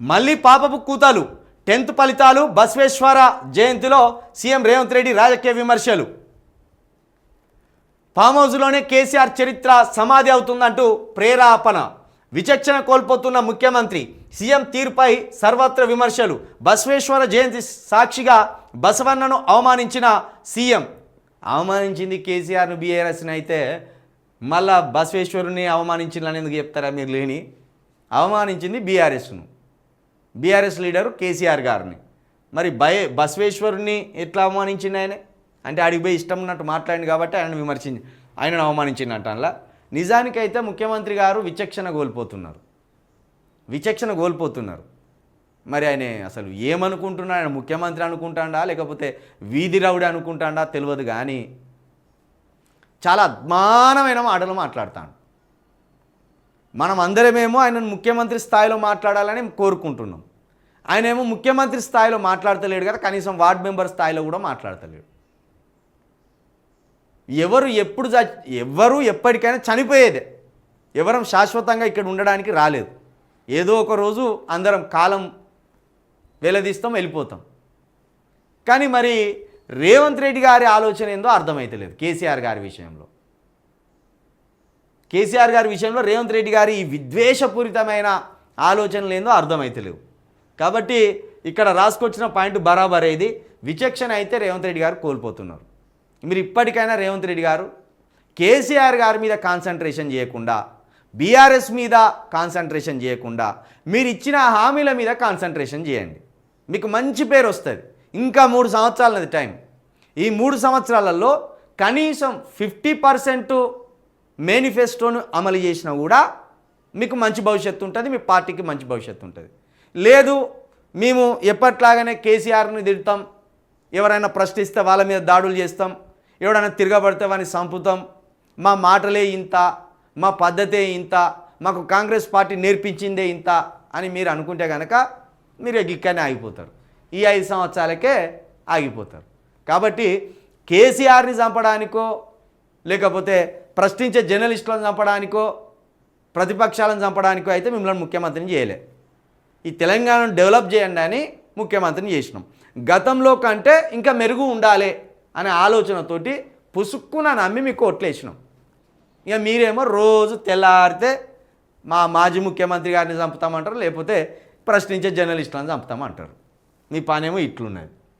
మళ్ళీ పాపపు కూతలు. టెన్త్ ఫలితాలు బసవేశ్వర జయంతిలో సీఎం రేవంత్ రెడ్డి రాజకీయ విమర్శలు. ఫామ్ హౌస్లోనే కేసీఆర్ చరిత్ర సమాధి అవుతుందంటూ ప్రేరాపణ. విచక్షణ కోల్పోతున్న ముఖ్యమంత్రి సీఎం తీరుపై సర్వత్ర విమర్శలు. బసవేశ్వర జయంతి సాక్షిగా బసవన్నను అవమానించిన సీఎం. అవమానించింది కేసీఆర్ను బీఆర్ఎస్ని అయితే మళ్ళా బసవేశ్వరుని అవమానించిందని ఎందుకు చెప్తారా మీరు లేని? అవమానించింది బీఆర్ఎస్ను బీఆర్ఎస్ లీడరు కేసీఆర్ గారిని. మరి భయ బసవేశ్వరుని ఎట్లా అవమానించింది ఆయన? అంటే ఆడికి పోయి ఇష్టం ఉన్నట్టు మాట్లాడింది కాబట్టి ఆయన విమర్శించి ఆయనను అవమానించిందంట అలా నిజానికైతే ముఖ్యమంత్రి గారు విచక్షణ కోల్పోతున్నారు. విచక్షణ కోల్పోతున్నారు. మరి ఆయన అసలు ఏమనుకుంటున్నాడు ఆయన ముఖ్యమంత్రి అనుకుంటాడా లేకపోతే వీధి రౌడి అనుకుంటాడా తెలియదు కానీ చాలా అద్మానమైన మాటలు మాట్లాడతాడు. మనం అందరమేమో ఆయనను ముఖ్యమంత్రి స్థాయిలో మాట్లాడాలని కోరుకుంటున్నాం. ఆయన ఏమో ముఖ్యమంత్రి స్థాయిలో మాట్లాడతలేడు కదా కనీసం వార్డ్ మెంబర్ స్థాయిలో కూడా మాట్లాడతలేడు. ఎవరు ఎప్పుడు ఎవరు ఎప్పటికైనా చనిపోయేదే. ఎవరం శాశ్వతంగా ఇక్కడ ఉండడానికి రాలేదు. ఏదో ఒక రోజు అందరం కాలం వెలదీస్తాం వెళ్ళిపోతాం. కానీ మరి రేవంత్ రెడ్డి గారి ఆలోచన ఏందో అర్థమైతలేదు కేసీఆర్ గారి విషయంలో. కేసీఆర్ గారి విషయంలో రేవంత్ రెడ్డి గారి ఈ విద్వేషపూరితమైన ఆలోచనలు ఏందో అర్థమైతలేవు. కాబట్టి ఇక్కడ రాసుకొచ్చిన పాయింట్ బరాబర్ ఇది. విచక్షణ అయితే రేవంత్ రెడ్డి గారు కోల్పోతున్నారు. మీరు ఇప్పటికైనా రేవంత్ రెడ్డి గారు కేసీఆర్ గారి మీద కాన్సన్ట్రేషన్ చేయకుండా బీఆర్ఎస్ మీద కాన్సన్ట్రేషన్ చేయకుండా మీరు ఇచ్చిన హామీల మీద కాన్సన్ట్రేషన్ చేయండి. మీకు మంచి పేరు వస్తుంది. ఇంకా మూడు సంవత్సరాలది టైం. ఈ మూడు సంవత్సరాలలో కనీసం ఫిఫ్టీ పర్సెంట్ మేనిఫెస్టోను అమలు చేసినా కూడా మీకు మంచి భవిష్యత్తు ఉంటుంది మీ పార్టీకి మంచి భవిష్యత్తు ఉంటుంది. లేదు మేము ఎప్పట్లాగానే కేసీఆర్ని తిడతాం. ఎవరైనా ప్రశ్నిస్తే వాళ్ళ మీద దాడులు చేస్తాం. ఎవడైనా తిరగబడితే వాడిని చంపుతాం మా మాటలే ఇంత మా పద్ధతే ఇంత మాకు కాంగ్రెస్ పార్టీ నేర్పించిందే ఇంత అని మీరు అనుకుంటే కనుక మీరు గిక్కనే ఆగిపోతారు. ఈ ఐదు సంవత్సరాలకే ఆగిపోతారు. కాబట్టి కేసీఆర్ని చంపడానికో లేకపోతే ప్రశ్నించే జర్నలిస్టులను చంపడానికో ప్రతిపక్షాలను చంపడానికో అయితే మిమ్మల్ని ముఖ్యమంత్రిని చేయలే. ఈ తెలంగాణను డెవలప్ చేయండి అని ముఖ్యమంత్రిని చేసినాం. గతంలో కంటే ఇంకా మెరుగు ఉండాలి అనే ఆలోచనతోటి పుసుక్కున నమ్మి మీకు ఓట్లేసినాం ఇక మీరేమో రోజు తెల్లారితే మా మాజీ ముఖ్యమంత్రి గారిని చంపుతామంటారు లేకపోతే ప్రశ్నించే జర్నలిస్టులను చంపుతామంటారు. మీ పనేమో ఇట్లున్నది.